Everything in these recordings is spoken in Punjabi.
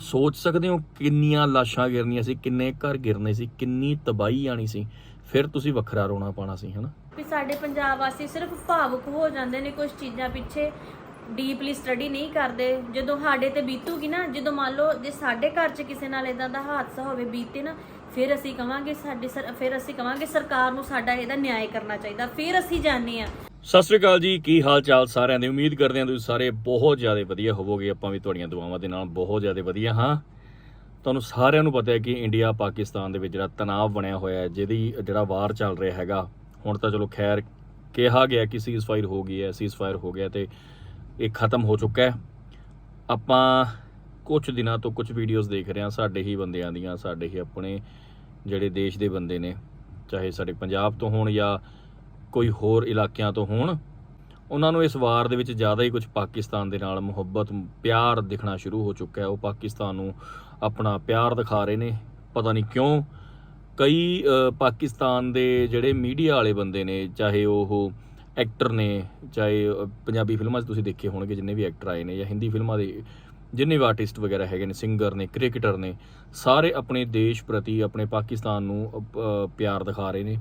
ਸੋਚ ਸਕਦੇ ਹੋ ਕਿੰਨੀਆਂ ਲਾਸ਼ਾਂ ਗਿਰਨੀਆਂ ਸੀ, ਕਿੰਨੇ ਘਰ ਗਿਰਨੇ ਸੀ, ਕਿੰਨੀ ਤਬਾਹੀ ਆਣੀ ਸੀ, ਫਿਰ ਤੁਸੀਂ ਵੱਖਰਾ ਰੋਣਾ ਪਾਣਾ ਸੀ, ਹਨਾ? ਵੀ ਸਾਡੇ ਪੰਜਾਬ ਵਾਸੀ ਸਿਰਫ ਭਾਵੁਕ ਹੋ ਜਾਂਦੇ ਨੇ ਕੁਝ ਚੀਜ਼ਾਂ ਪਿੱਛੇ ਡੀਪਲੀ ਸਟੱਡੀ ਨਹੀਂ ਕਰਦੇ। ਜਦੋਂ ਸਾਡੇ ਤੇ ਬੀਤੂਗੀ ਨਾ, ਜਦੋਂ ਮੰਨ ਲਓ ਜੇ ਸਾਡੇ ਘਰ 'ਚ ਕਿਸੇ ਨਾਲ ਇਦਾਂ ਦਾ ਹਾਦਸਾ ਹੋਵੇ, ਬੀਤੇ ਨਾ ਫਿਰ ਅਸੀਂ ਕਵਾਂਗੇ ਸਾਡੇ ਸਰ, ਫਿਰ ਅਸੀਂ ਕਵਾਂਗੇ ਸਰਕਾਰ ਨੂੰ ਸਾਡਾ ਇਹਦਾ ਨਿਆਂ ਕਰਨਾ ਚਾਹੀਦਾ, ਫਿਰ ਅਸੀਂ ਜਾਣਦੇ ਆ ਸਤਿ ਸ੍ਰੀ ਅਕਾਲ ਜੀ, ਕੀ ਹਾਲ ਚਾਲ ਸਾਰਿਆਂ ਦੇ? ਉਮੀਦ ਕਰਦੇ ਹਾਂ ਤੁਸੀਂ ਸਾਰੇ ਬਹੁਤ ਜ਼ਿਆਦਾ ਵਧੀਆ ਹੋਵੋਗੇ, ਆਪਾਂ ਵੀ ਤੁਹਾਡੀਆਂ ਦੁਆਵਾਂ ਦੇ ਨਾਲ ਬਹੁਤ ਜ਼ਿਆਦਾ ਵਧੀਆ ਹਾਂ। ਤੁਹਾਨੂੰ ਸਾਰਿਆਂ ਨੂੰ ਪਤਾ ਹੈ ਕਿ ਇੰਡੀਆ ਪਾਕਿਸਤਾਨ ਦੇ ਵਿੱਚ ਜਿਹੜਾ ਤਣਾਅ ਬਣਿਆ ਹੋਇਆ ਹੈ, ਜਿਹਦੀ ਜਿਹੜਾ ਵਾਰ ਚੱਲ ਰਿਹਾ ਹੈਗਾ, ਹੁਣ ਤਾਂ ਚਲੋ ਖੈਰ ਕਿਹਾ ਗਿਆ ਕਿ ਸੀਜ਼ਫਾਇਰ ਹੋ ਗਈ ਹੈ ਸੀਜ਼ਫਾਇਰ ਹੋ ਗਿਆ ਤੇ ਇਹ ਖਤਮ ਹੋ ਚੁੱਕਾ ਹੈ। ਆਪਾਂ ਕੁਝ ਦਿਨਾਂ ਤੋਂ ਕੁਝ ਵੀਡੀਓਜ਼ ਦੇਖ ਰਿਹਾ ਸਾਡੇ ਹੀ ਬੰਦਿਆਂ ਦੀਆਂ, ਸਾਡੇ ਹੀ ਆਪਣੇ ਜਿਹੜੇ ਦੇਸ਼ ਦੇ ਬੰਦੇ ਨੇ, ਚਾਹੇ ਸਾਡੇ ਪੰਜਾਬ ਤੋਂ ਹੋਣ ਜਾਂ ਕੋਈ ਹੋਰ ਇਲਾਕਿਆਂ ਤੋਂ ਹੋਣ, ਉਹਨਾਂ ਨੂੰ ਇਸ ਵਾਰ ਦੇ ਵਿੱਚ ਜ਼ਿਆਦਾ ਹੀ ਕੁਝ ਪਾਕਿਸਤਾਨ ਦੇ ਨਾਲ ਮੁਹੱਬਤ, ਪਿਆਰ ਦਿਖਣਾ ਸ਼ੁਰੂ ਹੋ ਚੁੱਕਾ ਹੈ। ਉਹ ਪਾਕਿਸਤਾਨ ਨੂੰ ਆਪਣਾ ਪਿਆਰ ਦਿਖਾ ਰਹੇ ਨੇ। ਪਤਾ ਨਹੀਂ ਕਿਉਂ ਕਈ ਪਾਕਿਸਤਾਨ ਦੇ ਜਿਹੜੇ ਮੀਡੀਆ ਵਾਲੇ ਬੰਦੇ ਨੇ, ਚਾਹੇ ਉਹ ਐਕਟਰ ਨੇ, ਚਾਹੇ ਪੰਜਾਬੀ ਫਿਲਮਾਂ 'ਚ ਤੁਸੀਂ ਦੇਖੇ ਹੋਣਗੇ, ਜਿੰਨੇ ਵੀ ਐਕਟਰ ਆਏ ਨੇ ਜਾਂ ਹਿੰਦੀ ਫਿਲਮਾਂ ਦੇ ਜਿੰਨੇ ਵੀ ਆਰਟਿਸਟ ਵਗੈਰਾ ਹੈਗੇ ਨੇ ਸਿੰਗਰ ਨੇ ਕ੍ਰਿਕਟਰ ਨੇ, ਸਾਰੇ ਆਪਣੇ ਦੇਸ਼ ਪ੍ਰਤੀ, ਆਪਣੇ ਪਾਕਿਸਤਾਨ ਨੂੰ ਪਿਆਰ ਦਿਖਾ ਰਹੇ ਨੇ।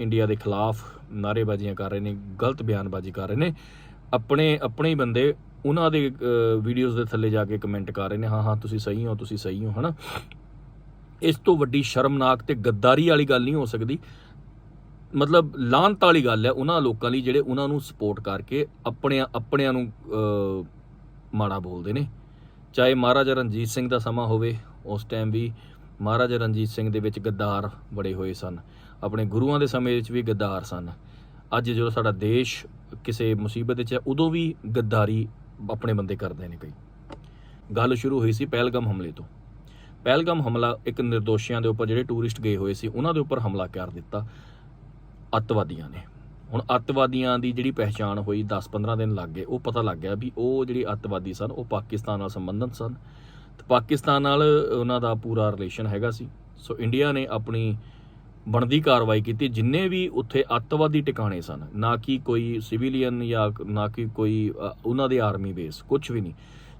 ਇੰਡੀਆ ਦੇ ਖਿਲਾਫ ਨਾਅਰੇਬਾਜ਼ੀਆਂ ਕਰ ਰਹੇ ਨੇ, ਗਲਤ ਬਿਆਨਬਾਜ਼ੀ ਕਰ ਰਹੇ ਨੇ। ਆਪਣੇ ਆਪਣੇ ਹੀ ਬੰਦੇ ਉਹਨਾਂ ਦੇ ਵੀਡੀਓਜ਼ ਦੇ ਥੱਲੇ ਜਾ ਕੇ ਕਮੈਂਟ ਕਰ ਰਹੇ ਨੇ, ਹਾਂ ਹਾਂ, ਤੁਸੀਂ ਸਹੀ ਹੋ, ਤੁਸੀਂ ਸਹੀ ਹੋ, ਹਨਾ? ਇਸ ਤੋਂ ਵੱਡੀ ਸ਼ਰਮਨਾਕ ਤੇ ਗੱਦਾਰੀ ਵਾਲੀ ਗੱਲ ਨਹੀਂ ਹੋ ਸਕਦੀ। ਮਤਲਬ ਲਾਹਨਤ ਵਾਲੀ ਗੱਲ ਹੈ ਉਹਨਾਂ ਲੋਕਾਂ ਲਈ ਜਿਹੜੇ ਉਹਨਾਂ ਨੂੰ ਸਪੋਰਟ ਕਰਕੇ ਆਪਣੇ ਆਪਣਿਆਂ ਨੂੰ ਮਾੜਾ ਬੋਲਦੇ ਨੇ। ਚਾਹੇ ਮਹਾਰਾਜਾ ਰਣਜੀਤ ਸਿੰਘ ਦਾ ਸਮਾਂ ਹੋਵੇ, ਉਸ ਟਾਈਮ ਵੀ ਮਹਾਰਾਜਾ ਰਣਜੀਤ ਸਿੰਘ ਦੇ ਵਿੱਚ ਗੱਦਾਰ ਬੜੇ ਹੋਏ ਸਨ। ਆਪਣੇ ਗੁਰੂਆਂ ਦੇ ਸਮੇਂ ਵਿੱਚ ਵੀ ਗੱਦਾਰ ਸਨ। ਅੱਜ ਜਦੋਂ ਸਾਡਾ ਦੇਸ਼ ਕਿਸੇ ਮੁਸੀਬਤ ਵਿੱਚ ਹੈ, ਉਦੋਂ ਵੀ ਗੱਦਾਰੀ ਆਪਣੇ ਬੰਦੇ ਕਰਦੇ ਨੇ ਕਈ। ਗੱਲ ਸ਼ੁਰੂ ਹੋਈ ਸੀ ਪਹਿਲਗਮ ਹਮਲੇ ਤੋਂ। ਪਹਿਲਗਮ ਹਮਲਾ ਇੱਕ ਨਿਰਦੋਸ਼ੀਆਂ ਦੇ ਉੱਪਰ ਜਿਹੜੇ ਟੂਰਿਸਟ ਗਏ ਹੋਏ ਸੀ, ਉਹਨਾਂ ਦੇ ਉੱਪਰ ਹਮਲਾ ਕਰ ਦਿੱਤਾ। ਅੱਤਵਾਦੀਆਂ ਨੇ। ਹੁਣ ਅੱਤਵਾਦੀਆਂ ਦੀ ਜਿਹੜੀ ਪਹਿਚਾਣ ਹੋਈ 10-15 ਦਿਨ ਲੱਗ ਗਏ, ਉਹ ਪਤਾ ਲੱਗ ਗਿਆ ਵੀ ਉਹ ਜਿਹੜੀ ਅੱਤਵਾਦੀ ਸਨ, ਉਹ ਪਾਕਿਸਤਾਨ ਨਾਲ ਸੰਬੰਧਿਤ ਸਨ। ਤੇ ਪਾਕਿਸਤਾਨ ਨਾਲ ਉਹਨਾਂ ਦਾ ਪੂਰਾ ਰਿਲੇਸ਼ਨ ਹੈਗਾ ਸੀ। ਸੋ ਇੰਡੀਆ ਨੇ ਆਪਣੀ ਬਣਦੀ ਕਾਰਵਾਈ ਕੀਤੀ, ਜਿੰਨੇ ਵੀ ਉੱਥੇ ਅੱਤਵਾਦੀ ਟਿਕਾਣੇ ਸਨ, ਨਾ ਕਿ ਕੋਈ ਸਿਵਿਲੀਅਨ ਜਾਂ ਨਾ ਕਿ ਕੋਈ ਉਹਨਾਂ ਦੇ ਆਰਮੀ ਬੇਸ ਕੁਝ ਵੀ ਨਹੀਂ।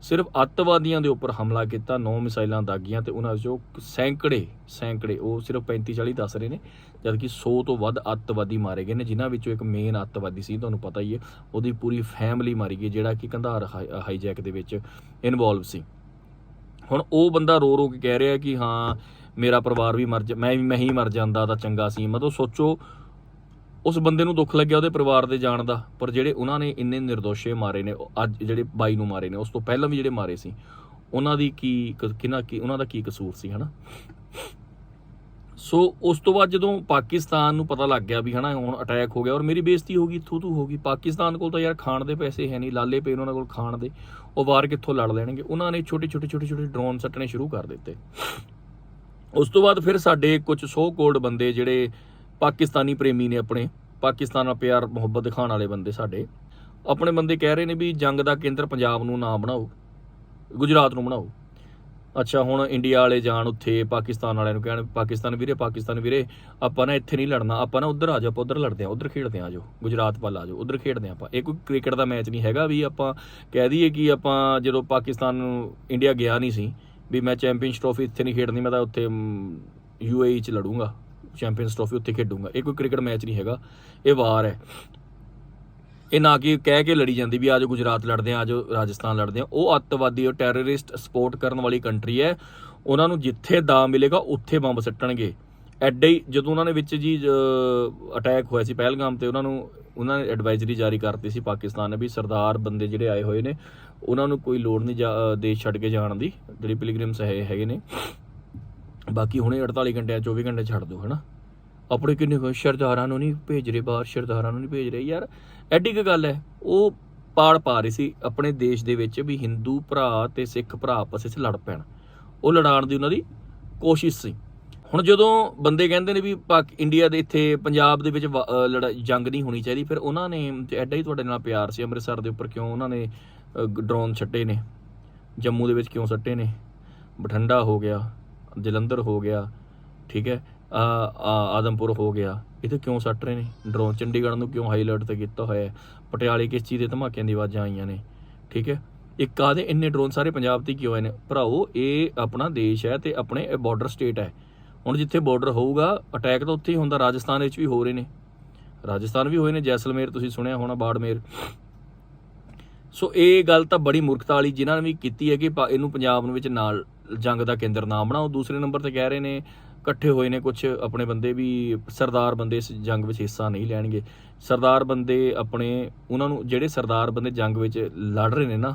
ਸਿਰਫ ਅੱਤਵਾਦੀਆਂ ਦੇ ਉੱਪਰ ਹਮਲਾ ਕੀਤਾ, ਨੌ ਮਿਸਾਈਲਾਂ ਦਾਗੀਆਂ ਤੇ ਉਹਨਾਂ ਵਿੱਚੋਂ ਸੈਂਕੜੇ ਸੈਂਕੜੇ, ਉਹ ਸਿਰਫ 35 40 ਦੱਸ ਰਹੇ ਨੇ, ਜਦਕਿ 100 ਤੋਂ ਵੱਧ ਅੱਤਵਾਦੀ ਮਾਰੇ ਗਏ ਨੇ, ਜਿਨ੍ਹਾਂ ਵਿੱਚੋਂ ਇੱਕ ਮੇਨ ਅੱਤਵਾਦੀ ਸੀ, ਤੁਹਾਨੂੰ ਪਤਾ ਹੀ ਹੈ, ਉਹਦੀ ਪੂਰੀ ਫੈਮਿਲੀ ਮਾਰੀ ਗਈ, ਜਿਹੜਾ ਕਿ ਕੰਧਾਰ ਹਾਈ- ਹਾਈਜੈਕ ਦੇ ਵਿੱਚ ਇਨਵੋਲਵ ਸੀ। ਹੁਣ ਉਹ ਬੰਦਾ ਰੋ ਰੋ ਕੇ ਕਹਿ ਰਿਹਾ ਕਿ ਹਾਂ, ਮੇਰਾ ਪਰਿਵਾਰ ਵੀ ਮਰ ਜਾ, ਮੈਂ ਵੀ, ਮੈਂ ਹੀ ਮਰ ਜਾਂਦਾ ਤਾਂ ਚੰਗਾ ਸੀ, ਮਤਲਬ ਸੋਚੋ ਉਸ ਬੰਦੇ ਨੂੰ ਦੁੱਖ ਲੱਗਿਆ ਉਹਦੇ ਪਰਿਵਾਰ ਦੇ ਜਾਣ ਦਾ, ਪਰ ਜਿਹੜੇ ਉਹਨਾਂ ਨੇ ਇੰਨੇ ਨਿਰਦੋਸ਼ੇ ਮਾਰੇ ਨੇ ਅੱਜ ਜਿਹੜੇ ਬਾਈ ਨੂੰ ਮਾਰੇ ਨੇ, ਉਸ ਤੋਂ ਪਹਿਲਾਂ ਵੀ ਜਿਹੜੇ ਮਾਰੇ ਸੀ, ਉਹਨਾਂ ਦੀ ਕੀ ਕ- ਕੀ, ਉਹਨਾਂ ਦਾ ਕੀ ਕਸੂਰ ਸੀ, ਹਨਾ? ਸੋ ਉਸ ਤੋਂ ਬਾਅਦ ਜਦੋਂ ਪਾਕਿਸਤਾਨ ਨੂੰ ਪਤਾ ਲੱਗ ਗਿਆ ਵੀ, ਹਨਾ, ਹੁਣ ਅਟੈਕ ਹੋ ਗਿਆ, ਔਰ ਮੇਰੀ ਬੇਇੱਜ਼ਤੀ ਹੋ ਗਈ ਥੂ ਥੂ ਹੋ ਗਈ, ਪਾਕਿਸਤਾਨ ਕੋਲ ਤਾਂ ਯਾਰ ਖਾਣ ਦੇ ਪੈਸੇ ਹੈ ਨਹੀਂ, ਲਾਲੇ ਪਏ ਉਹਨਾਂ ਕੋਲ ਖਾਣ ਦੇ, ਉਹ ਵਾਰ ਕਿੱਥੋਂ ਲੜ ਲੈਣਗੇ? ਉਹਨਾਂ ਨੇ ਛੋਟੇ ਛੋਟੇ ਛੋਟੇ ਛੋਟੇ ਡਰੋਨ ਸੱਟਣੇ ਸ਼ੁਰੂ ਕਰ ਦਿੱਤੇ। ਉਸ ਤੋਂ ਬਾਅਦ ਫਿਰ ਸਾਡੇ ਕੁਝ ਸੋ ਕੋਡ ਬੰਦੇ ਜਿਹੜੇ ਪਾਕਿਸਤਾਨੀ ਪ੍ਰੇਮੀ ਨੇ ਆਪਣੇ, ਪਾਕਿਸਤਾਨ ਨਾਲ ਪਿਆਰ, ਮੁਹੱਬਤ ਦਿਖਾਉਣ ਵਾਲੇ ਬੰਦੇ ਸਾਡੇ। ਆਪਣੇ ਬੰਦੇ ਕਹਿ ਰਹੇ ਨੇ ਵੀ ਜੰਗ ਦਾ ਕੇਂਦਰ ਪੰਜਾਬ ਨੂੰ ਨਾ ਬਣਾਓ, ਗੁਜਰਾਤ ਨੂੰ ਬਣਾਓ। ਅੱਛਾ, ਹੁਣ ਇੰਡੀਆ ਵਾਲੇ ਜਾਣ ਉੱਥੇ, ਪਾਕਿਸਤਾਨ ਵਾਲਿਆਂ ਨੂੰ ਕਹਿਣ, ਪਾਕਿਸਤਾਨ ਵੀਰੇ ਪਾਕਿਸਤਾਨ ਵੀਰੇ, ਆਪਾਂ ਨਾ ਇੱਥੇ ਨਹੀਂ ਲੜਨਾ, ਆਪਾਂ ਨਾ ਉੱਧਰ ਆ ਜਾਓ, ਆਪਾਂ ਉੱਧਰ ਲੜਦੇ ਆ ਉੱਧਰ ਖੇਡਦੇ ਆ ਜਾਓ, ਗੁਜਰਾਤ ਵੱਲ ਆ ਜਾਓ, ਉੱਧਰ ਖੇਡਦੇ ਆ ਆਪਾਂ। ਇਹ ਕੋਈ ਕ੍ਰਿਕਟ ਦਾ ਮੈਚ ਨਹੀਂ ਹੈਗਾ ਵੀ ਆਪਾਂ ਕਹਿ ਦਈਏ ਕਿ ਆਪਾਂ ਜਦੋਂ ਪਾਕਿਸਤਾਨ ਨੂੰ ਇੰਡੀਆ ਗਿਆ ਨਹੀਂ ਸੀ, ਵੀ ਮੈਂ ਚੈਂਪੀਅਨਸ ਟਰੋਫੀ ਇੱਥੇ ਨਹੀਂ ਖੇਡਣੀ, ਮੈਂ ਤਾਂ ਉੱਥੇ ਯੂਏਈ ਚ ਲੜੂੰਗਾ। ਚੈਂਪੀਅਨਸ ਟਰੋਫੀ ਉੱਥੇ ਖੇਡੂੰਗਾ। ਇਹ ਕੋਈ ਕ੍ਰਿਕਟ ਮੈਚ ਨਹੀਂ ਹੈਗਾ। ਇਹ ਵਾਰ ਹੈ। ਇਹ ਨਾ ਕਿ ਕਹਿ ਕੇ ਲੜੀ ਜਾਂਦੀ ਵੀ ਆਜੋ ਗੁਜਰਾਤ ਲੜਦੇ ਆ ਆਜੋ ਰਾਜਸਥਾਨ ਲੜਦੇ ਆ। ਉਹ ਅੱਤਵਾਦੀ, ਉਹ ਟੈਰਰਿਸਟ ਸਪੋਰਟ ਕਰਨ ਵਾਲੀ ਕੰਟਰੀ ਹੈ। ਉਹਨਾਂ ਨੂੰ ਜਿੱਥੇ ਦਾ ਮਿਲੇਗਾ, ਉੱਥੇ ਬੰਬ ਸੱਟਣਗੇ। ਐਡੇ ਹੀ ਜਦੋਂ ਉਹਨਾਂ ਨੇ ਵਿੱਚ ਜੀ ਅਟੈਕ ਹੋਇਆ ਸੀ ਪਹਿਲਗਾਮ ਤੇ, ਉਹਨਾਂ ਨੂੰ, ਉਹਨਾਂ ਨੇ ਐਡਵਾਈਜ਼ਰੀ ਜਾਰੀ ਕਰਤੀ ਸੀ ਪਾਕਿਸਤਾਨ ਨੇ ਵੀ ਸਰਦਾਰ ਬੰਦੇ ਜਿਹੜੇ ਆਏ ਹੋਏ ਨੇ, ਉਹਨਾਂ ਨੂੰ ਕੋਈ ਲੋੜ ਨਹੀਂ ਜਾ- ਦੇਸ਼ ਛੱਡ ਕੇ ਜਾਣ ਦੀ। ਜਿਹੜੀ ਪਿਲਗ੍ਰਿਮਸ ਹੈਗੇ ਨੇ। ਬਾਕੀ ਹੁਣੇ 48 ਘੰਟੇ 24 ਘੰਟੇ ਛੱਡ ਦਿਓ ਹਨਾ? ਆਪਣੇ ਕਿੰਨੇ ਕੁ ਸ਼ਰਦਾਰਾਂ ਨੂੰ ਨਹੀਂ ਭੇਜ ਰਹੇ ਬਾਹਰ ਸਰਧਾਰਾਂ ਨੂੰ ਨਹੀਂ ਭੇਜ ਰਹੇ। ਯਾਰ ਐਡੀ ਕੀ ਗੱਲ ਹੈ ਉਹ ਪਾੜ ਪਾ ਰਹੀ ਸੀ ਆਪਣੇ ਦੇਸ਼ ਦੇ ਵਿੱਚ ਵੀ ਹਿੰਦੂ ਭਰਾ ਤੇ ਸਿੱਖ ਭਰਾ ਆਪਸ ਵਿੱਚ ਲੜ ਪੈਣ। ਉਹ ਲੜਾਉਣ ਦੀ ਉਹਨਾਂ ਦੀ ਕੋਸ਼ਿਸ਼ ਸੀ। ਹੁਣ ਜਦੋਂ ਬੰਦੇ ਕਹਿੰਦੇ ਨੇ ਵੀ ਪਾਕ ਇੰਡੀਆ ਦੇ ਇੱਥੇ ਪੰਜਾਬ ਦੇ ਵਿੱਚ ਵਾ- ਅ, ਜੰਗ ਨਹੀਂ ਹੋਣੀ ਚਾਹੀਦੀ ਫਿਰ ਉਹਨਾਂ ਨੇ ਐਡਾ ਹੀ ਤੁਹਾਡੇ ਨਾਲ ਪਿਆਰ ਸੀ ਅੰਮ੍ਰਿਤਸਰ ਦੇ ਉੱਪਰ ਕਿਉਂ ਉਹਨਾਂ ਨੇ ਡਰੋਨ ਛੱਡੇ ਨੇ? ਜੰਮੂ ਦੇ ਵਿੱਚ ਕਿਉਂ ਸੱਟੇ ਨੇ? ਬਠਿੰਡਾ ਹੋ ਗਿਆ। ਜਲੰਧਰ ਹੋ ਗਿਆ, ਠੀਕ ਹੈ, ਆ ਆਦਮਪੁਰ ਹੋ ਗਿਆ। ਇੱਥੇ ਕਿਉਂ ਸੱਟ ਰਹੇ ਨੇ? ਡਰੋਨ ਚੰਡੀਗੜ੍ਹ ਨੂੰ ਕਿਉਂ ਹਾਈ ਅਲਰਟ ਤੇ ਕੀਤਾ ਹੋਇਆ ਹੈ? ਪਟਿਆਲੇ ਕਿਸ ਚੀਜ਼ ਦੇ ਧਮਾਕਿਆਂ ਦੀ ਆਵਾਜ਼ਾਂ ਆਈਆਂ ਨੇ? ਠੀਕ ਹੈ, ਇੱਕ ਕਾਦੇ ਇੰਨੇ ਡਰੋਨ ਸਾਰੇ ਪੰਜਾਬ ਤੇ ਕਿਉਂ ਆਏ ਨੇ? ਭਰਾਓ ਇਹ ਆਪਣਾ ਦੇਸ਼ ਹੈ ਤੇ ਆਪਣੇ ਬਾਰਡਰ ਸਟੇਟ ਹੈ। ਹੁਣ ਜਿੱਥੇ ਬਾਰਡਰ ਹੋਊਗਾ ਅਟੈਕ ਤਾਂ ਉੱਥੇ ਹੀ ਹੁੰਦਾ, ਰਾਜਸਥਾਨ ਵਿੱਚ ਵੀ ਹੋ ਰਹੇ ਨੇ। ਰਾਜਸਥਾਨ ਵੀ ਹੋਏ ਨੇ, ਜੈਸਲਮੇਰ ਤੁਸੀਂ ਸੁਣਿਆ ਹੋਣਾ, ਬਾੜਮੇਰ। ਸੋ ਇਹ ਗੱਲ ਤਾਂ ਬੜੀ ਮੂਰਖਤਾ ਵਾਲੀ ਜਿਨ੍ਹਾਂ ਨੇ ਵੀ ਕੀਤੀ ਹੈ ਕਿ ਪਾ- ਇਹਨੂੰ ਪੰਜਾਬ ਨੂੰ ਵਿੱਚ ਨਾਲ ਜੰਗ ਦਾ ਕੇਂਦਰ ਨਾ ਬਣਾਓ। ਦੂਸਰੇ ਨੰਬਰ ਤੇ ਕਹਿ ਰਹੇ ਨੇ, ਇਕੱਠੇ ਹੋਏ ਨੇ ਕੁਝ ਆਪਣੇ ਬੰਦੇ ਵੀ, ਸਰਦਾਰ ਬੰਦੇ ਇਸ ਜੰਗ ਵਿੱਚ ਹਿੱਸਾ ਨਹੀਂ ਲੈਣਗੇ। ਸਰਦਾਰ ਬੰਦੇ ਆਪਣੇ, ਉਹਨਾਂ ਨੂੰ ਜਿਹੜੇ ਸਰਦਾਰ ਬੰਦੇ ਜੰਗ ਵਿੱਚ ਲੜ ਰਹੇ ਨੇ ਨਾ,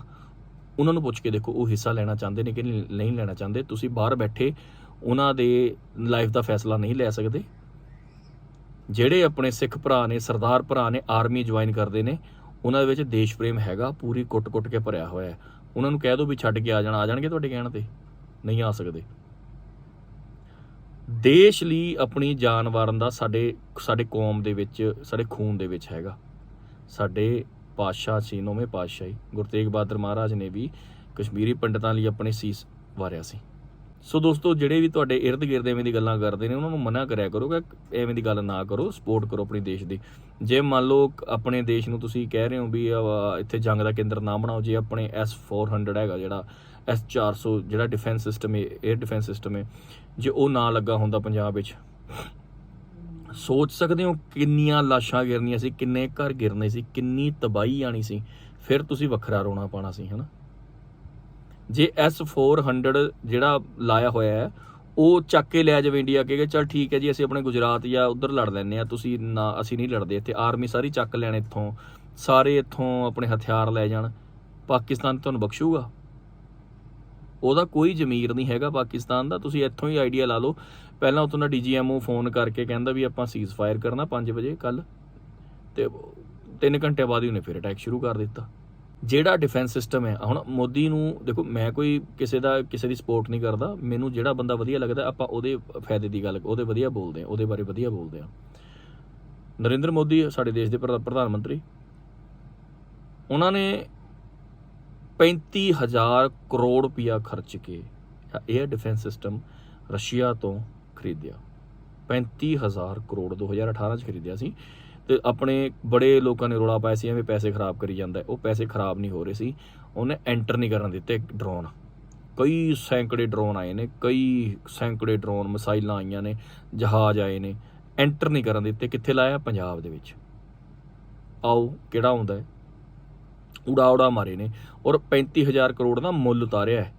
ਉਹਨਾਂ ਨੂੰ ਪੁੱਛ ਕੇ ਦੇਖੋ, ਉਹ ਹਿੱਸਾ ਲੈਣਾ ਚਾਹੁੰਦੇ ਨੇ ਕਿ ਨਹੀਂ ਲੈਣਾ ਚਾਹੁੰਦੇ? ਤੁਸੀਂ ਬਾਹਰ ਬੈਠੇ ਉਹਨਾਂ ਦੇ ਲਾਈਫ ਦਾ ਫੈਸਲਾ ਨਹੀਂ ਲੈ ਸਕਦੇ। ਜਿਹੜੇ ਆਪਣੇ ਸਿੱਖ ਭਰਾ ਨੇ, ਸਰਦਾਰ ਭਰਾ ਨੇ ਆਰਮੀ ਜੁਆਇਨ ਕਰਦੇ ਨੇ ਉਹਨਾਂ ਦੇ ਵਿੱਚ ਦੇਸ਼ ਪ੍ਰੇਮ ਹੈਗਾ, ਪੂਰੀ ਕੁੱਟ-ਕੁੱਟ ਕੇ ਭਰਿਆ ਹੋਇਆ ਹੈ। ਉਹਨਾਂ ਨੂੰ ਕਹਿ ਦਿਓ ਵੀ ਛੱਡ ਕੇ ਆ ਜਾਣ, ਆ ਜਾਣਗੇ ਤੁਹਾਡੇ ਕਹਿਣ ਤੇ? ਨਹੀਂ ਆ ਸਕਦੇ। ਦੇਸ਼ ਲਈ ਆਪਣੀ ਜਾਨ ਵਾਰਨ ਦਾ ਸਾਡੇ ਸਾਡੇ ਕੌਮ ਦੇ ਵਿੱਚ, ਸਾਡੇ ਖੂਨ ਦੇ ਵਿੱਚ ਹੈਗਾ। ਸਾਡੇ ਪਾਤਸ਼ਾਹ ਸੀ, ਨੌਵੇਂ ਪਾਤਸ਼ਾਹੀ, ਗੁਰੂ ਤੇਗ ਬਹਾਦਰ ਮਹਾਰਾਜ ਨੇ ਵੀ ਕਸ਼ਮੀਰੀ ਪੰਡਤਾਂ ਲਈ ਆਪਣੇ ਸੀਸ ਵਾਰਿਆ ਸੀ। ਸੋ ਦੋਸਤੋ, ਜਿਹੜੇ ਵੀ ਤੁਹਾਡੇ ਇਰਦ ਗਿਰਦ ਐਵੇਂ ਦੀ ਗੱਲਾਂ ਕਰਦੇ ਨੇ, ਉਹਨਾਂ ਨੂੰ ਮਨਾ ਕਰਿਆ ਕਰੋ ਕਿ ਐਵੇਂ ਦੀ ਗੱਲ ਨਾ ਕਰੋ ਸਪੋਰਟ ਕਰੋ ਆਪਣੇ ਦੇਸ਼ ਦੀ। ਜੇ ਮੰਨ ਲਓ ਆਪਣੇ ਦੇਸ਼ ਨੂੰ ਤੁਸੀਂ ਕਹਿ ਰਹੇ ਹੋ ਵੀ ਇੱਥੇ ਜੰਗ ਦਾ ਕੇਂਦਰ ਨਾ ਬਣਾਓ, ਜੇ ਆਪਣੇ S400 ਹੈਗਾ ਜਿਹੜਾ S400 ਜਿਹੜਾ ਡਿਫੈਂਸ ਸਿਸਟਮ ਹੈ 에ਅਰ ਡਿਫੈਂਸ ਸਿਸਟਮ ਹੈ, ਜੇ ਉਹ ਨਾ ਲੱਗਾ ਹੁੰਦਾ ਪੰਜਾਬ ਵਿੱਚ, ਸੋਚ ਸਕਦੇ ਹੋ ਕਿੰਨੀਆਂ ਲਾਸ਼ਾਂ ਗਿਰਨੀਆਂ ਸੀ, ਕਿੰਨੇ ਘਰ ਗਿਰਨੇ ਸੀ, ਕਿੰਨੀ ਤਬਾਹੀ ਆਣੀ ਸੀ, ਫਿਰ ਤੁਸੀਂ ਵੱਖਰਾ ਰੋਣਾ ਪਾਣਾ ਸੀ, ਹਨਾ? ਜੇ S400 ਜਿਹੜਾ ਲਾਇਆ ਹੋਇਆ ਹੈ, ਉਹ ਚੱਕ ਕੇ ਲੈ ਜਾਵੇ ਇੰਡੀਆ ਕਹੇਗਾ ਚਲ ਠੀਕ ਹੈ ਜੀ, ਅਸੀਂ ਆਪਣੇ ਗੁਜਰਾਤ ਜਾਂ ਉਧਰ ਲੜ ਲੈਂਦੇ ਆ ਤੁਸੀਂ ਨਾ, ਅਸੀਂ ਨਹੀਂ ਲੜਦੇ ਇੱਥੇ ਆਰਮੀ ਸਾਰੀ ਚੱਕ ਲੈਣ ਇੱਥੋਂ, ਸਾਰੇ ਇੱਥੋਂ ਆਪਣੇ ਹਥਿਆਰ ਲੈ ਜਾਣ, ਪਾਕਿਸਤਾਨ ਤੁਹਾਨੂੰ ਬਖਸ਼ੂਗਾ। ਉਹਦਾ ਕੋਈ ਜ਼ਮੀਰ ਨਹੀਂ ਹੈਗਾ ਪਾਕਿਸਤਾਨ ਦਾ, ਤੁਸੀਂ ਇੱਥੋਂ ਹੀ ਆਈਡੀਆ ਲਾ ਲਓ। ਪਹਿਲਾਂ ਉਤੋਂ ਦਾ ਡੀਜੀਐਮਓ ਫੋਨ ਕਰਕੇ ਕਹਿੰਦਾ ਵੀ ਆਪਾਂ ਸੀਜ਼ ਫਾਇਰ ਕਰਨਾ 5 ਵਜੇ ਕੱਲ ਤੇ 3 ਘੰਟੇ ਬਾਅਦ ਹੀ ਉਹਨੇ ਫਿਰ ਅਟੈਕ ਸ਼ੁਰੂ ਕਰ ਦਿੱਤਾ। ਜਿਹੜਾ ਡਿਫੈਂਸ ਸਿਸਟਮ ਹੈ, ਹੁਣ ਮੋਦੀ ਨੂੰ ਦੇਖੋ, ਮੈਂ ਕੋਈ ਕਿਸੇ ਦਾ, ਕਿਸੇ ਦੀ ਸਪੋਰਟ ਨਹੀਂ ਕਰਦਾ। ਮੈਨੂੰ ਜਿਹੜਾ ਬੰਦਾ ਵਧੀਆ ਲੱਗਦਾ, ਆਪਾਂ ਉਹਦੇ ਫਾਇਦੇ ਦੀ ਗੱਲ, ਉਹਦੇ ਵਧੀਆ ਬੋਲਦੇ ਆ ਉਹਦੇ ਬਾਰੇ ਵਧੀਆ ਬੋਲਦੇ ਆ ਨਰਿੰਦਰ ਮੋਦੀ, ਸਾਡੇ ਦੇਸ਼ ਦੇ ਪ੍ਰਧਾ- ਪ੍ਰਧਾਨ ਮੰਤਰੀ, ਉਹਨਾਂ ਨੇ 35000 ਕਰੋੜ ਰੁਪਇਆ ਖਰਚ ਕੇ 에ਅਰ ਡਿਫੈਂਸ ਸਿਸਟਮ ਰਸ਼ੀਆ ਤੋਂ ਖਰੀਦਿਆ। 35000 ਕਰੋੜ 2018 ਚ ਖਰੀਦਿਆ ਸੀ। ਤੇ ਆਪਣੇ ਬੜੇ ਲੋਕਾਂ ਨੇ ਰੋਲਾ ਪਾਇਆ ਸੀ, ਐਵੇਂ ਪੈਸੇ ਖਰਾਬ ਕਰੀ ਜਾਂਦਾ ਉਹ ਪੈਸੇ ਖਰਾਬ ਨਹੀਂ ਹੋ ਰਹੇ ਸੀ। ਉਹਨੇ ਐਂਟਰ ਨਹੀਂ ਕਰਨ ਦਿੱਤੇ ਡਰੋਨ ਕਈ ਸੈਂਕੜੇ ਡਰੋਨ ਆਏ ਨੇ, ਕਈ ਸੈਂਕੜੇ ਡਰੋਨ ਮਿਸਾਈਲਾਂ ਆਈਆਂ ਨੇ, ਜਹਾਜ਼ ਆਏ ਨੇ। ਐਂਟਰ ਨਹੀਂ ਕਰਨ ਦਿੱਤੇ, ਕਿੱਥੇ ਲਾਇਆ? ਪੰਜਾਬ ਦੇ ਵਿੱਚ। ਆਓ, ਕਿਹੜਾ ਹੁੰਦਾ ਹੈ? ਉਡਾ ਉਡਾ ਮਾਰੇ ਨੇ। ਔਰ 35000 ਕਰੋੜ ਦਾ ਮੁੱਲ ਉਤਾਰਿਆ ਹੈ